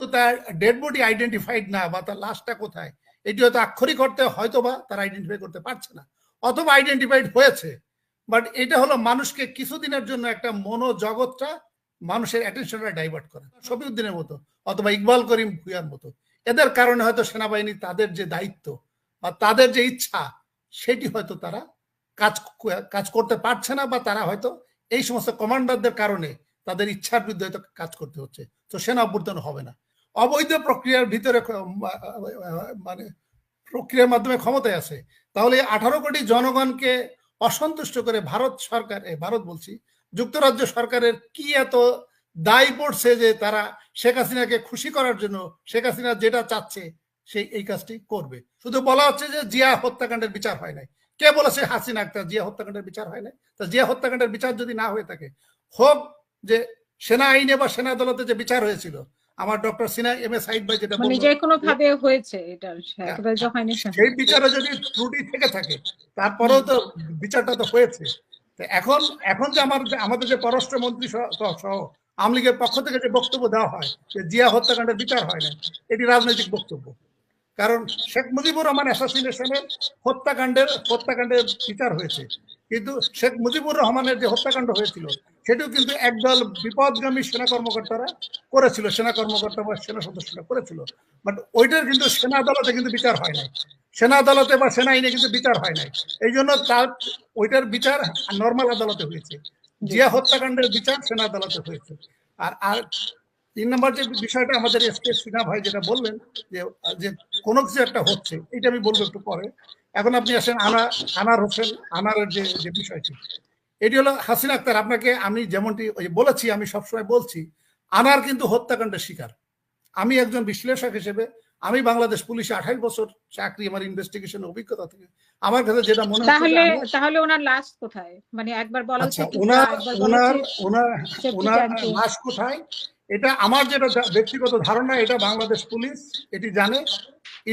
তার dead body identified না বা তার লাশটা কোথায়, এটি হয়তো আক্ষরিক অর্থে হয়তো বা তারা আইডেন্টিফাই করতে পারছে না, অথবা আইডেন্টিফাইড হয়েছে। বাট এটা হলো মানুষকে কিছুদিনের জন্য একটা মনোজগৎটা মানুষের অ্যাটেনশনটা ডাইভার্ট করে। শফিউদ্দিনের মতো, অথবা ইকবাল করিম ভুইয়ার মতো। এদের কারণে হয়তো সেনাবাহিনী তাদের যে দায়িত্ব বা তাদের যে ইচ্ছা, সেটি হয়তো তারা কাজ কাজ করতে পারছে না বা তারা হয়তো এই সমস্ত কমান্ডারদের কারণে তাদের ইচ্ছার বিরুদ্ধে হয়তো কাজ করতে হচ্ছে। তো সেনা অভ্যর্থন হবে না। অবৈধ প্রক্রিয়ার ভিতরে মানে প্রক্রিয়ার মাধ্যমে ক্ষমতায় আছে তাহলে আঠারো কোটি জনগণকে অসন্তুষ্ট করে ভারত সরকার ভারত বলছি, যুক্তরাজ্য সরকারের কি এত দায় পড়ছে যে তারা শেখ হাসিনাকে খুশি করার জন্য, শেখ হাসিনা যেটা চাচ্ছে সেই এই কাজটি করবে। শুধু বলা হচ্ছে যে জিয়া হত্যাকাণ্ডের বিচার হয় নাই। কে বলেছে হাসিনা আক্তার জিয়া হত্যাকাণ্ডের বিচার হয় নাই? তা জিয়া হত্যাকাণ্ডের বিচার যদি না হয়ে থাকে, হোক যে সেনা আইনে বা সেনা আদালতে যে বিচার হয়েছিল আমার doctor Sina M A Sayeed ভাই যেটা মানে যে কোনো ভাবে হয়েছে এটা একেবারে হয়নি সেই বিচারে যদি ত্রুটি থেকে থাকে তারপরেও তো বিচারটা তো হয়েছে। এখন এখন যে আমার আমাদের যে পররাষ্ট্রমন্ত্রী সহ আওয়ামী লীগের পক্ষ থেকে যে বক্তব্য দেওয়া হয় যে জিয়া হত্যাকাণ্ডের বিচার হয় না এটি রাজনৈতিক বক্তব্য। কারণ শেখ মুজিবুর রহমান অ্যাসাসিনেশনের হত্যাকাণ্ডের হত্যাকাণ্ডের বিচার হয়েছে। কিন্তু শেখ মুজিবুর রহমানের যে হত্যাকাণ্ড হয়েছিল, সেটিও কিন্তু একদল বিপদগামী সেনা কর্মকর্তারা করেছিল, সেনা কর্মকর্তা বা সেনা সদস্যরা করেছিল। বাট ওইটার কিন্তু সেনা আদালতে কিন্তু বিচার হয় নাই। সেনা আদালতে বা সেনা আইনে কিন্তু বিচার হয় নাই। এই জন্য তার, ওইটার বিচার নর্মাল আদালতে হয়েছে। জিয়া হত্যাকাণ্ডের বিচার সেনা আদালতে হয়েছে। আর আর তিন নম্বর যে বিষয়টা আমাদের এস কে সিনহা ভাই যেটা বললেন যে যে কোনো কিছু একটা হচ্ছে এটা আমি বলব একটু পরে। এখন আপনি আসেন আনা আনার হোসেন আনারের যে যে বিষয়টি এটি হলো হাসিনা আক্তার আপনাকে আমি যেমনটি বলেছি আমি সবসময় বলছি আনার কিন্তু হত্যাকাণ্ডের শিকার। আমি একজন বিশ্লেষক হিসেবে আমি বাংলাদেশ পুলিশে আঠাশ বছর চাকরি আমার ইনভেস্টিগেশন অভিজ্ঞতা থেকে আমার কাছে যেটা মনে হয় তাহলে তাহলে ওনার লাশ কোথায়? মানে একবার বলা আচ্ছা ওনার ওনার ওনার লাশ কোথায়? এটা আমার যেটা ব্যক্তিগত ধারণা, এটা বাংলাদেশ পুলিশ, এটি জানে,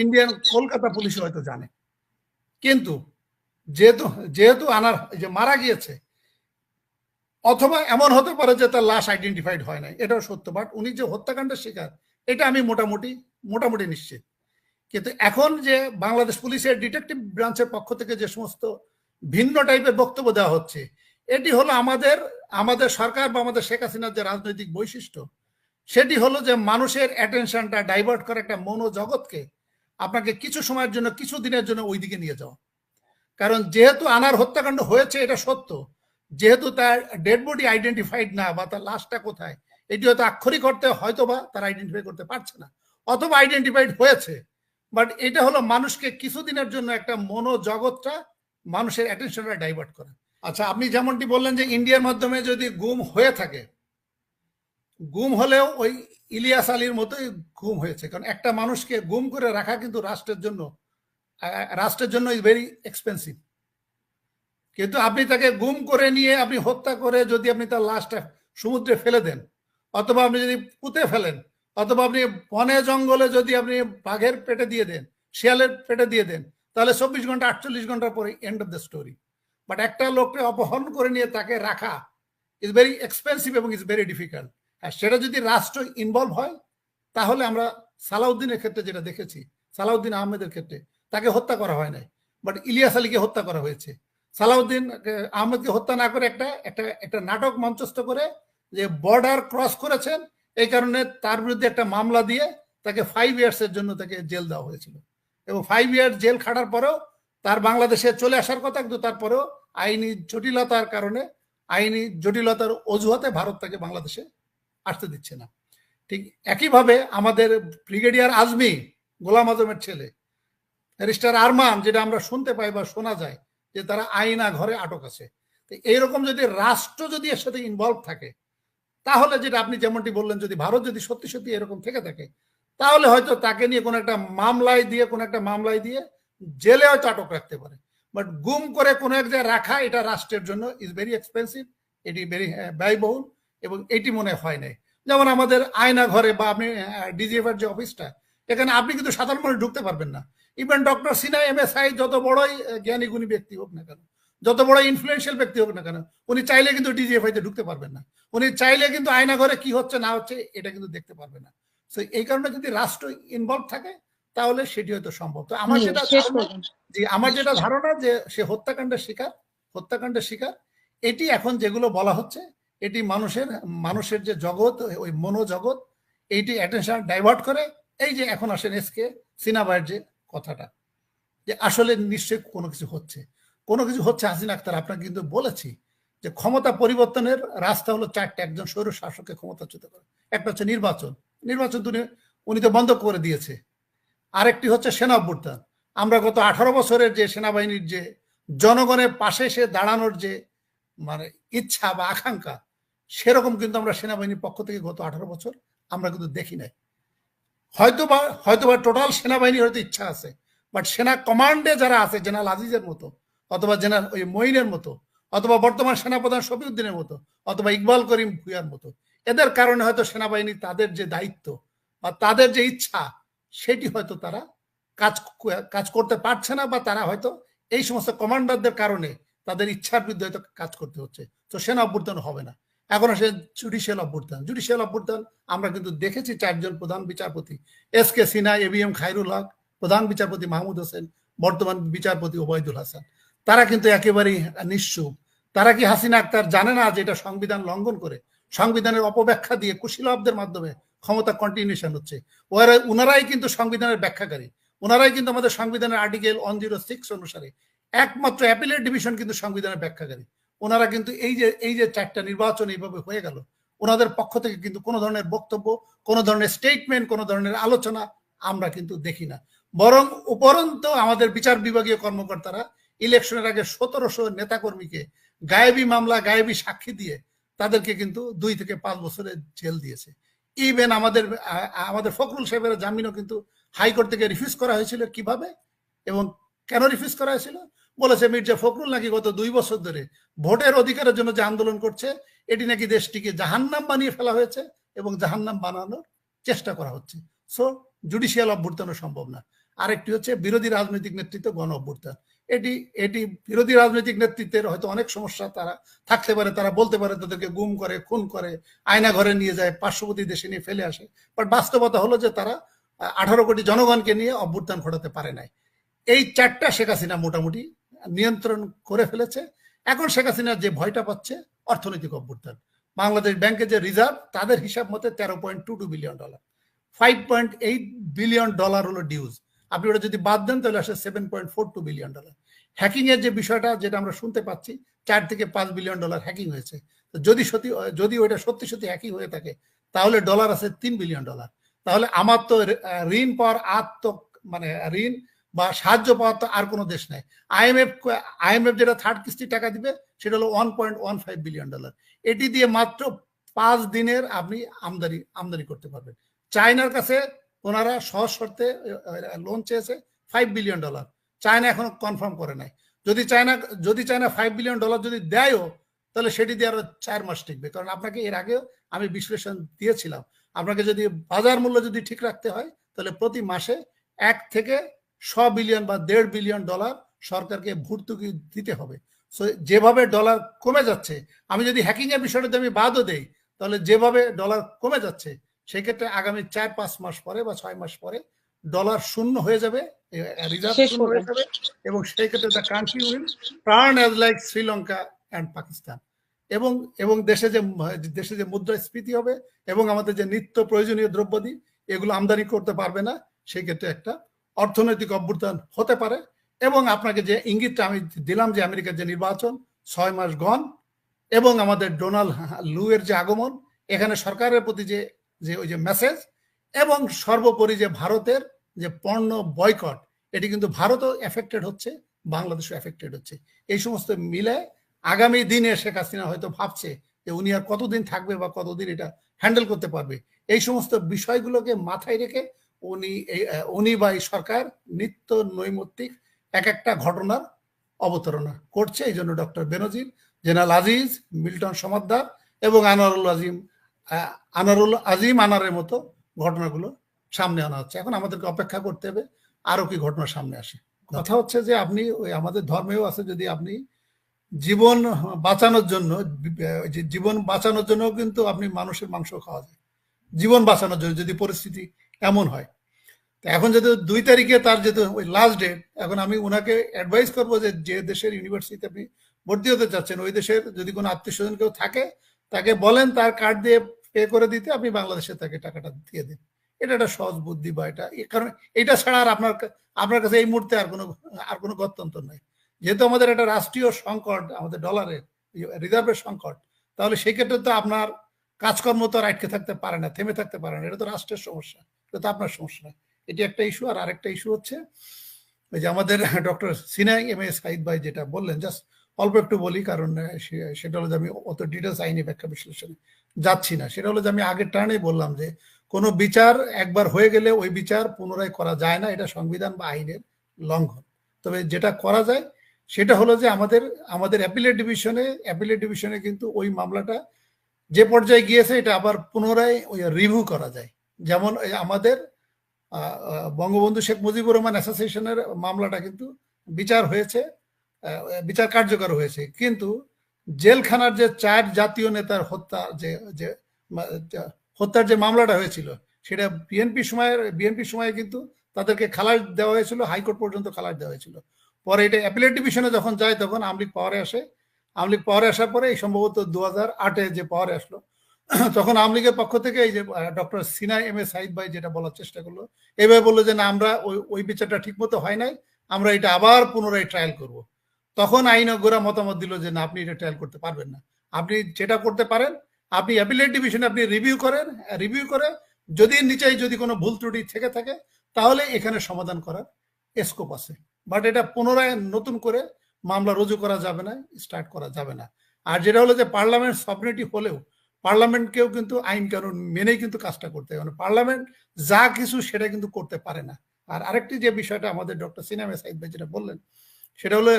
ইন্ডিয়ান কলকাতা পুলিশ হয়তো জানে। কিন্তু যেহেতু যেহেতু আনার যে মারা গিয়েছে, অথবা এমন হতে পারে যে তার লাশ আইডেন্টিফাইড হয় নাই, এটাও সত্য বাট উনি যে হত্যাকাণ্ডের শিকার, এটা আমি মোটামুটি মোটামুটি নিশ্চিত। কিন্তু এখন যে বাংলাদেশ পুলিশের ডিটেকটিভ ব্রাঞ্চের পক্ষ থেকে যে সমস্ত ভিন্ন টাইপের বক্তব্য দেওয়া হচ্ছে, এটি হলো আমাদের আমাদের সরকার বা আমাদের শেখ হাসিনার যে রাজনৈতিক বৈশিষ্ট্য সেটি হলো যে মানুষের অ্যাটেনশনটা ডাইভার্ট করে একটা মনোজগৎকে আপনাকে কিছু সময়ের জন্য, কিছু দিনের জন্য ওই দিকে নিয়ে যাওয়া। কারণ যেহেতু আনার হত্যাকাণ্ড হয়েছে, এটা সত্য। যেহেতু তার ডেড বডি আইডেন্টিফাইড না বা তার লাশটা কোথায়, এটি হয়তো আক্ষরিক অর্থে হয়তো বা তারা আইডেন্টিফাই করতে পারছে না, অথবা আইডেন্টিফাইড হয়েছে। বাট এটা হলো মানুষকে কিছুদিনের জন্য একটা মনোজগৎটা মানুষের অ্যাটেনশনটা ডাইভার্ট করা। আচ্ছা আপনি যেমনটি বললেন যে ইন্ডিয়ার মাধ্যমে যদি গুম হয়ে থাকে গুম হলেও ওই ইলিয়াস আলীর মতোই গুম হয়েছে। কারণ একটা মানুষকে গুম করে রাখা কিন্তু রাষ্ট্রের জন্য রাষ্ট্রের জন্য ইজ ভেরি এক্সপেন্সিভ কিন্তু আপনি তাকে গুম করে নিয়ে আপনি হত্যা করে যদি আপনি তার লাশটা সমুদ্রে ফেলে দেন, অথবা আপনি যদি পুঁতে ফেলেন, অথবা আপনি বনে জঙ্গলে যদি আপনি বাঘের পেটে দিয়ে দেন, শিয়ালের পেটে দিয়ে দেন, তাহলে চব্বিশ ঘণ্টা, আটচল্লিশ ঘণ্টার পরে end of the story but একটা লোককে অপহরণ করে নিয়ে তাকে রাখা ইজ ভেরি এক্সপেন্সিভ এবং ইজ ভেরি ডিফিকাল্ট আর সেটা যদি রাষ্ট্র ইনভলভ হয়, তাহলে আমরা সালাউদ্দিনের ক্ষেত্রে যেটা দেখেছি, সালাউদ্দিন আহমেদের ক্ষেত্রে, তাকে হত্যা করা হয় নাই। বাট ইলিয়াস আলীকে হত্যা করা হয়েছে। সালাউদ্দিন আহমেদকে হত্যা না করে একটা একটা একটা নাটক মঞ্চস্থ করে যে বর্ডার ক্রস করেছেন, এই কারণে তার বিরুদ্ধে একটা মামলা দিয়ে তাকে ফাইভ ইয়ার্স এর জন্য তাকে জেল দেওয়া হয়েছিল। এবং ফাইভ ইয়ার্স জেল খাটার পরেও তার বাংলাদেশে চলে আসার কথা, কিন্তু তারপরেও আইনি জটিলতার কারণে, আইনি জটিলতার অজুহাতে ভারত তাকে বাংলাদেশে আসতে দিচ্ছে না। ঠিক একইভাবে আমাদের ব্রিগেডিয়ার আজমি, গোলাম আজমের ছেলে, ব্যারিস্টার আরমান, যেটা আমরা শুনতে পাই বা শোনা যায় যে তারা আইনা ঘরে আটক আছে। এইরকম যদি রাষ্ট্র যদি এর সাথে ইনভলভ থাকে, তাহলে যেটা আপনি যেমনটি বললেন, যদি ভারত যদি সত্যি সত্যি এরকম থেকে থাকে, তাহলে হয়তো তাকে নিয়ে কোনো একটা মামলায় দিয়ে, কোনো একটা মামলায় দিয়ে জেলে হয়তো আটক রাখতে পারে। বাট গুম করে কোনো এক জায়গায় রাখা এটা রাষ্ট্রের জন্য ইজ ভেরি এক্সপেন্সিভ এটি ভেরি ব্যয়বহুল। এবং এটি মনে হয় নাই। যেমন আমাদের আয়না ঘরে বা আপনি ডিজিএফ এর যে অফিসটা এখানে আপনি কিন্তু সাধারণ মানুষ ঢুকতে পারবেন না। Even doctor Sina M S I যত বড়ই জ্ঞানী গুণী ব্যক্তি হোক না কেন যত বড় ইনফ্লুয়েন্সিয়াল ব্যক্তি হোক না কেন উনি চাইলে কিন্তু ডিজিএফআই তে ঢুকতে পারবেন না। উনি চাইলে কিন্তু আয়না ঘরে কি হচ্ছে না হচ্ছে এটা কিন্তু দেখতে পারবে না। তো এই কারণে যদি রাষ্ট্র ইনভলভ থাকে তাহলে সেটি হয়তো সম্ভব। তো আমার যেটা জি আমার যেটা ধারণা যে সে হত্যাকাণ্ডের শিকার হত্যাকাণ্ডের শিকার এটি এখন যেগুলো বলা হচ্ছে এটি মানুষের মানুষের যে জগৎ, ওই মনোজগৎ, এইটি অ্যাটেনশন ডাইভার্ট করে। এই যে এখন আসেন এসকে সিনাবাইয়ের যে কথাটা, যে আসলে নিশ্চয়ই কোনো কিছু হচ্ছে। কোনো কিছু হচ্ছে হাসিন আক্তার, আপনাকে কিন্তু বলেছি যে ক্ষমতা পরিবর্তনের রাস্তা হলো চারটে। একজন স্বৈর শাসককে ক্ষমতাচ্যুত করে। একটা হচ্ছে নির্বাচন। নির্বাচন তো উনি- তো বন্ধ করে দিয়েছে। আরেকটি হচ্ছে সেনা অভ্যুত্থান। আমরা গত আঠারো বছরের যে সেনাবাহিনীর যে জনগণের পাশে এসে দাঁড়ানোর যে মানে ইচ্ছা বা আকাঙ্ক্ষা সেরকম কিন্তু আমরা সেনাবাহিনীর পক্ষ থেকে গত আঠারো বছর আমরা কিন্তু দেখি নাই। হয়তো বা হয়তো বা টোটাল সেনাবাহিনীর হয়তো ইচ্ছা আছে বাট সেনা কমান্ডে যারা আছে, জেনারেল আজিজের মতো, অথবা জেনারেল ওই মইনের মতো, অথবা বর্তমান সেনাপ্রধান শফিউদ্দিনের মতো, অথবা ইকবাল করিম ভুইয়ার মতো, এদের কারণে হয়তো সেনাবাহিনী তাদের যে দায়িত্ব বা তাদের যে ইচ্ছা, সেটি হয়তো তারা কাজ কাজ করতে পারছে না বা তারা হয়তো এই সমস্ত কমান্ডারদের কারণে তাদের ইচ্ছার বিরুদ্ধে হয়তো কাজ করতে হচ্ছে। তো সেনা অভ্যুত্থান হবে না। এখন আসে জুডিশিয়াল অভ্যুত্থান। জুডিশিয়াল অভ্যুত্থান, আমরা কিন্তু দেখেছি চারজন প্রধান বিচারপতি। S K Sinha, A M Khairul Haque, প্রধান বিচারপতি মাহমুদ হোসেন, বর্তমান বিচারপতি ওবায়দুল হাসান। তারা কিন্তু একেবারেই নিশ্চুপ। তারা কি হাসিনা আক্তার জানে না যে এটা সংবিধান লঙ্ঘন করে? সংবিধানের অপব্যাখ্যা দিয়ে কুশীলবদের মাধ্যমে ক্ষমতা কন্টিনিউশন হচ্ছে। ওরা উনারাই কিন্তু সংবিধানের ব্যাখ্যাকারী। ওনারাই কিন্তু আমাদের সংবিধানের আর্টিকেল ওয়ান জিরো সিক্স অনুসারে একমাত্র অ্যাপিলেট ডিভিশন কিন্তু সংবিধানের ব্যাখ্যাকারী। ওনারা কিন্তু এই যে এই যে চারটা নির্বাচন এইভাবে হয়ে গেল, ওনাদের পক্ষ থেকে কিন্তু কোনো ধরনের বক্তব্য, কোনো ধরনের স্টেটমেন্ট কোনো ধরনের আলোচনা আমরা কিন্তু দেখি না। বরং উপরন্ত আমাদের বিচার বিভাগীয় কর্মকর্তারা ইলেকশনের আগে সতেরোশো নেতাকর্মীকে গায়েবী মামলা, গায়েবী সাক্ষী দিয়ে তাদেরকে কিন্তু দুই থেকে পাঁচ বছরের জেল দিয়েছে। ইভেন আমাদের আমাদের ফখরুল সাহেবের জামিনও কিন্তু হাইকোর্ট থেকে রিফিউজ করা হয়েছিল। কীভাবে এবং কেন রিফিউজ করা হয়েছিল? বলেছে মির্জা ফখরুল নাকি গত দুই বছর ধরে ভোটের অধিকারের জন্য যে আন্দোলন করছে, এটি নাকি দেশটিকে জাহান্নাম বানিয়ে ফেলা হয়েছে এবং জাহান্নাম বানানোর চেষ্টা করা হচ্ছে। সো জুডিশিয়াল অভ্যুত্থানও সম্ভব না। আরেকটি হচ্ছে বিরোধী রাজনৈতিক নেতৃত্ব গণ অভ্যুত্থান। এটি এটি বিরোধী রাজনৈতিক নেতৃত্বের হয়তো অনেক সমস্যা তারা থাকতে পারে, তারা বলতে পারে তাদেরকে গুম করে, খুন করে আয়না ঘরে নিয়ে যায়, পার্শ্ববর্তী দেশে নিয়ে ফেলে আসে। বাট বাস্তবতা হলো যে তারা আঠারো কোটি জনগণকে নিয়ে অভ্যুত্থান ঘটাতে পারে নাই। এই চারটা শেখ হাসিনা মোটামুটি নিয়ন্ত্রণ করে ফেলেছে। এখন শেখ হাসিনার যে ভয়টা পাচ্ছে, অর্থনৈতিক অভ্যুত্থান। বাংলাদেশ ব্যাংকের যে রিজার্ভ, তাদের হিসাব মতে তেরো point two two billion dollar. Five point eight billion dollar হলো ডিউজ আপনি ওটা যদি বাদ দেন, তাহলে আসে seven point four two billion dollar hacking এর যে বিষয়টা, যেটা আমরা শুনতে পাচ্ছি, চার থেকে পাঁচ বিলিয়ন ডলার হ্যাকিং হয়েছে। যদি সত্যি, যদি ওইটা সত্যি সত্যি হ্যাকিং হয়ে থাকে, তাহলে ডলার আছে তিন বিলিয়ন ডলার তাহলে আমার তো ঋণ পাওয়ার তো মানে ঋণ বা সাহায্য পাওয়ার তো আর কোনো দেশ নাই। আইএমএফ আইএমএফ যেটা থার্ড কিস্তি টাকা দিবে, সেটা হলো one point one five billion dollar এটি দিয়ে মাত্র পাঁচ দিনের আপনি আমদানি আমদানি করতে পারবেন। চায়নার কাছে ওনারা সহজ শর্তে লোন চেয়েছে ফাইভ বিলিয়ন ডলার চায়না এখনও কনফার্ম করে নাই। যদি চায়না যদি চায়না ফাইভ বিলিয়ন ডলার যদি দেয়ও, তাহলে সেটি দিয়ে আরও চার মাস টিকবে। কারণ আপনাকে এর আগেও আমি বিশ্লেষণ দিয়েছিলাম। আপনাকে যদি বাজার মূল্য যদি ঠিক রাখতে হয়, তাহলে প্রতি মাসে এক থেকে শ বিলিয়ন বা দেড় বিলিয়ন ডলার সরকারকে ভর্তুকি দিতে হবে। সো যেভাবে ডলার কমে যাচ্ছে আমি যদি হ্যাকিং এর বিষয়টাতে আমি বাদও দেই তাহলে যেভাবে ডলার কমে যাচ্ছে সেক্ষেত্রে আগামী চার পাঁচ মাস পরে বা ছয় মাস পরে ডলার শূন্য হয়ে যাবে রিজার্ভ শূন্য হয়ে যাবে এবং সেই ক্ষেত্রে the country will turn as like Sri Lanka and Pakistan এবং এবং দেশে যে দেশে যে মুদ্রাস্ফীতি হবে এবং আমাদের যে নিত্য প্রয়োজনীয় দ্রব্যাদি এগুলো আমদানি করতে পারবে না সেই ক্ষেত্রে একটা অর্থনৈতিক অভ্যুত্থান হতে পারে এবং আপনাকে যে ইঙ্গিতটা আমি দিলাম যে আমেরিকার যে নির্বাচন, ছয় মাস গন এবং আমাদের ডোনাল্ড লুয়ের যে আগমন, এখানে সরকারের প্রতি যে যে ওই যে মেসেজ এবং সর্বোপরি যে ভারতের যে পণ্য বয়কট এটি কিন্তু ভারতও এফেক্টেড হচ্ছে, বাংলাদেশও এফেক্টেড হচ্ছে। এই সমস্ত মিলে আগামী দিনে শেখ হাসিনা হয়তো ভাবছে যে উনি আর কতদিন থাকবে বা কতদিন এটা হ্যান্ডেল করতে পারবে। এই সমস্ত বিষয়গুলোকে মাথায় রেখে উনি উনি বা এই সরকার নিত্য নৈমিত্তিক এক একটা ঘটনার অবতারণা করছে। এই জন্য ডক্টর বেনজির, জেনারেল আজিজ, মিল্টন সমাদ্দার এবং আনারুল আজিম আনারুল আজিম আনারের মতো ঘটনাগুলো সামনে আনা হচ্ছে। এখন আমাদেরকে অপেক্ষা করতে হবে আরও কি ঘটনা সামনে আসে। কথা হচ্ছে যে আপনি ওই আমাদের ধর্মেও আছে যদি আপনি জীবন বাঁচানোর জন্য জীবন বাঁচানোর জন্য কিন্তু আপনি মানুষের মাংস খাওয়া যায়। জীবন বাঁচানোর জন্য যদি পরিস্থিতি এমন হয় এখন যেহেতু দুই তারিখে তার যেহেতু ওই লাস্ট ডেট এখন আমি ওনাকে অ্যাডভাইস করব যে যে দেশের ইউনিভার্সিটিতে আপনি ভর্তি হতে চাচ্ছেন, ওই দেশের যদি কোনো আত্মীয় স্বজন কেউ থাকে, তাকে বলেন তার কার্ড দিয়ে পে করে দিতে আপনি বাংলাদেশে তাকে টাকাটা দিয়ে দিন। এটা একটা সহজ বুদ্ধি বা এটা কারণ এটা ছাড়া আর আপনার আপনার কাছে এই মুহূর্তে আর কোনো আর কোনো গত্যন্তর নাই। যেহেতু আমাদের একটা রাষ্ট্রীয় সংকট, আমাদের ডলারের রিজার্ভের সংকট, তাহলে সেই ক্ষেত্রে তো আপনার কাজকর্ম তো আর আটকে থাকতে পারে না, থেমে থাকতে পারে না, এটা তো রাষ্ট্রের সমস্যা, এটা তো আপনার সমস্যা এটি একটা ইস্যু আর আরেকটা ইস্যু হচ্ছে ওই যে আমাদের doctor Sinai M A Saeed ভাই যেটা বললেন জাস্ট অল্প একটু বলি, কারণ সেটা হলো যে আমি অত ডিটেলস আইনি ব্যাখ্যা বিশ্লেষণে যাচ্ছি না। সেটা হলো যে আমি আগের টার্নেই বললাম যে, কোনো বিচার একবার হয়ে গেলে ওই বিচার পুনরায় করা যায় না, এটা সংবিধান বা আইনের লঙ্ঘন। তবে যেটা করা যায়, সেটা হলো যে আমাদের আমাদের অ্যাপিলেট ডিভিশনে অ্যাপিলেট ডিভিশনে কিন্তু ওই মামলাটা যে পর্যায়ে গিয়েছে, এটা আবার পুনরায় ওই রিভিউ করা যায়। যেমন আমাদের বঙ্গবন্ধু শেখ মুজিবুর রহমান অ্যাসোসিয়েশনের মামলাটা কিন্তু বিচার হয়েছে বিচার কার্যকর হয়েছে। কিন্তু জেলখানার যে চার জাতীয় নেতার হত্যা, যে যে হত্যার যে মামলাটা হয়েছিল, সেটা বিএনপি সময়ের, বিএনপি সময়ে কিন্তু তাদেরকে খালাস দেওয়া হয়েছিল, হাইকোর্ট পর্যন্ত খালাস দেওয়া হয়েছিল। পরে এটা অ্যাপিলেট ডিভিশনে যখন যায়, তখন আমলিক পাওয়ারে আসে। আমলিক পাওয়ারে আসার পরে এই সম্ভবত দু হাজার আটে যে পাওয়ারে আসলো তখন আমলিগের পক্ষ থেকে এই যে doctor Sina M A Sayeed ভাই যেটা বলার চেষ্টা করল, এভাবে বলল যে, না, আমরা ওই ওই বিচারটা ঠিক মতো হয় নাই, আমরা এটা আবার পুনরায় ট্রায়াল করব। তখন আইনজ্ঞরা মতামত দিল যে, না, আপনি এটা ট্রায়াল করতে পারবেন না। আপনি যেটা করতে পারেন, আপনি অ্যাপিলেট ডিভিশনে আপনি রিভিউ করেন রিভিউ করে যদি নিচে যদি কোনো ভুল ত্রুটি থেকে থাকে, তাহলে এখানে সমাধান করার স্কোপ আছে। বাট এটা পুনরায় নতুন করে মামলা রুজু করা যাবে না স্টার্ট করা যাবে না। আর যেটা হলো যে, পার্লামেন্ট সবরিটি হলেও পার্লামেন্টকেও কিন্তু আইন কানুন মেনেই কিন্তু কাজটা করতে হবে মানে পার্লামেন্ট যা কিছু সেটা কিন্তু করতে পারে না। আর আরেকটি যে বিষয়টা আমাদের ডক্টর সিনেমা সাইদ ভাই যেটা বললেন, সেটা হলো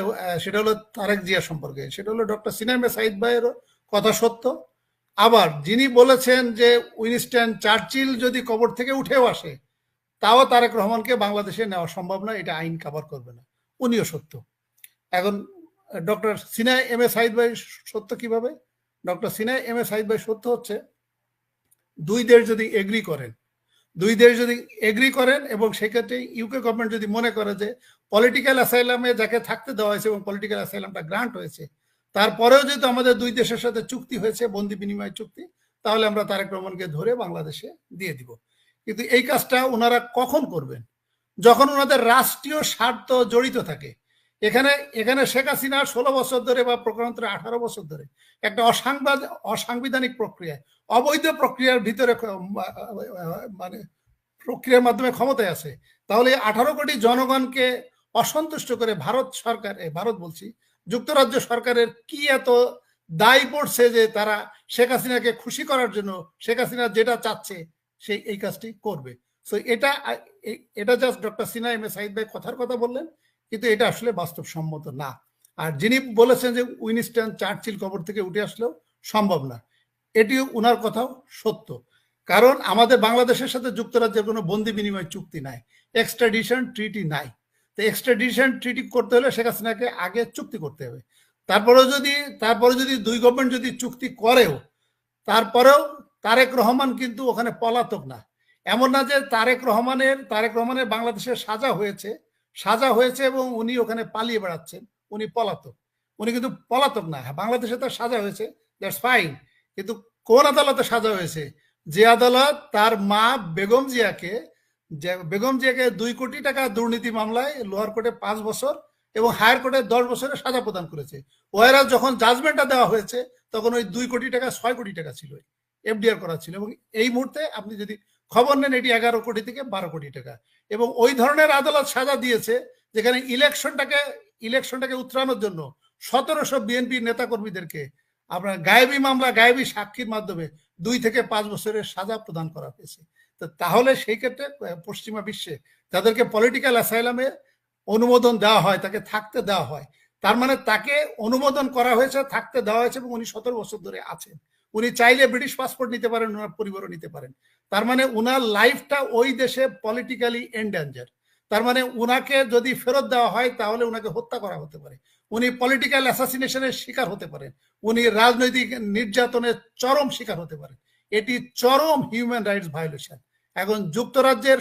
সেটা হলো তারেক জিয়া সম্পর্কে। সেটা হলো ডক্টর সিনেমা সাইদ ভাইয়েরও কথা সত্য। আবার যিনি বলেছেন যে উইনস্টন চার্চিল যদি কবর থেকে উঠেও আসে, তাও তারেক রহমানকে বাংলাদেশে নেওয়া সম্ভব না এটা আইন কাভার করবে না। উনিও সত্য। এখন doctor Sinha M A Sayeed ভাই সত্য কীভাবে? Doctor Sinha M A Sayeed ভাই সত্য হচ্ছে, দুই দেশ যদি এগ্রি করেন, দুই দেশ যদি এগ্রি করেন এবং সেক্ষেত্রে ইউকে গভর্নমেন্ট যদি মনে করে যে পলিটিক্যাল অ্যাসাইলামে যাকে থাকতে দেওয়া হয়েছে এবং পলিটিক্যাল অ্যাসাইলামটা গ্রান্ট হয়েছে, তারপরেও যেহেতু আমাদের দুই দেশের সাথে চুক্তি হয়েছে, বন্দি বিনিময় চুক্তি, তাহলে আমরা তারেক রহমানকে ধরে বাংলাদেশে দিয়ে দিব। কিন্তু এই কাজটা ওনারা কখন করবেন? যখন ওনাদের রাষ্ট্রীয় স্বার্থ জড়িত থাকে এখানে এখানে শেখ হাসিনা ষোলো বছর ধরে বা প্রকারান্তরে আঠারো বছর ধরে একটা অসাংবাদ, অসাংবিধানিক প্রক্রিয়ায়, অবৈধ প্রক্রিয়ার ভিতরে মানে প্রক্রিয়ার মাধ্যমে ক্ষমতায় আছে। তাহলে আঠারো কোটি জনগণকে অসন্তুষ্ট করে ভারত সরকার ভারত বলছি, যুক্তরাজ্য সরকারের কি এত দায় পড়ছে যে তারা শেখ হাসিনাকে খুশি করার জন্য, শেখ হাসিনা যেটা চাচ্ছে সেই এই কাজটি করবে। সো এটা এটা just doctor Sina M A Sayeed ভাই কথার কথা বললেন। কিন্তু এটা আসলে বাস্তবসম্মত না। আর যিনি বলেছেন যে উইনস্টন চার্চিল কবর থেকে উঠে আসলেও সম্ভব না, এটিও উনার কথাও সত্য। কারণ আমাদের বাংলাদেশের সাথে যুক্তরাজ্যের কোনো বন্দি বিনিময় চুক্তি নাই এক্সট্রাডিশন ট্রিটি নাই। তো এক্সট্রাডিশন ট্রিটি করতে হলে শেখ হাসিনাকে আগে চুক্তি করতে হবে। তারপরেও যদি, তারপরে যদি দুই গভর্নমেন্ট যদি চুক্তি করেও, তারপরেও তারেক রহমান কিন্তু ওখানে পলাতক না। এমন না যে তারেক রহমানের তারেক রহমানের বাংলাদেশের সাজা হয়েছে সাজা হয়েছে এবং উনি ওখানে পালিয়ে বেড়াচ্ছেন। উনি পলাতক। উনি কিন্তু পলাতক না হ্যাঁ, বাংলাদেশে তার সাজা হয়েছে দ্যাটস ফাইন। কিন্তু কোন আদালতে সাজা হয়েছে? যে আদালত তার মা বেগম জিয়াকে বেগম জিয়াকে দুই কোটি টাকা দুর্নীতি মামলায় লোয়ার কোর্টে পাঁচ বছর এবং হায়ার কোর্টে দশ বছরের সাজা প্রদান করেছে। ওয়েরা যখন জাজমেন্টটা দেওয়া হয়েছে তখন ওই দুই কোটি টাকা ছয় কোটি টাকা ছিল এফডিআর করা ছিল। এবং এই মুহূর্তে আপনি যদি খবর নেন এটি এগারো কোটি থেকে বারো কোটি টাকা। এবং ওই ধরনের আদালত সাজা দিয়েছে, যেখানে ইলেকশনটাকে ইলেকশনটাকে উত্তরানোর জন্য সতেরোশো বিএনপি নেতাকর্মীদেরকে আপনার গায়েবী মামলা, গায়েবী সাক্ষীর মাধ্যমে দুই থেকে পাঁচ বছরের সাজা প্রদান করা হয়েছে। তো তাহলে সেই ক্ষেত্রে পশ্চিমা বিশ্বে যাদেরকে পলিটিক্যাল অ্যাসাইলামে অনুমোদন দেওয়া হয়, তাকে থাকতে দেওয়া হয়, তার মানে তাকে অনুমোদন করা হয়েছে, থাকতে দেওয়া হয়েছে এবং উনি সতেরো বছর ধরে আছেন। উনি চাইলে ব্রিটিশ পাসপোর্ট নিতে পারেন, ওনার পরিবারও নিতে পারেন। তার মানে উনার লাইফটা ওই দেশে পলিটিক্যালি এন্ডেঞ্জার তার মানে উনাকে যদি ফেরত দেওয়া হয়, তাহলে উনাকে হত্যা করা হতে পারে। উনি পলিটিক্যাল অ্যাসাসিনেশনের শিকার হতে পারেন। উনি রাজনৈতিক নির্যাতনের চরম শিকার হতে পারেন। এটি চরম হিউম্যান রাইটস ভায়োলেশন এখন যুক্তরাজ্যের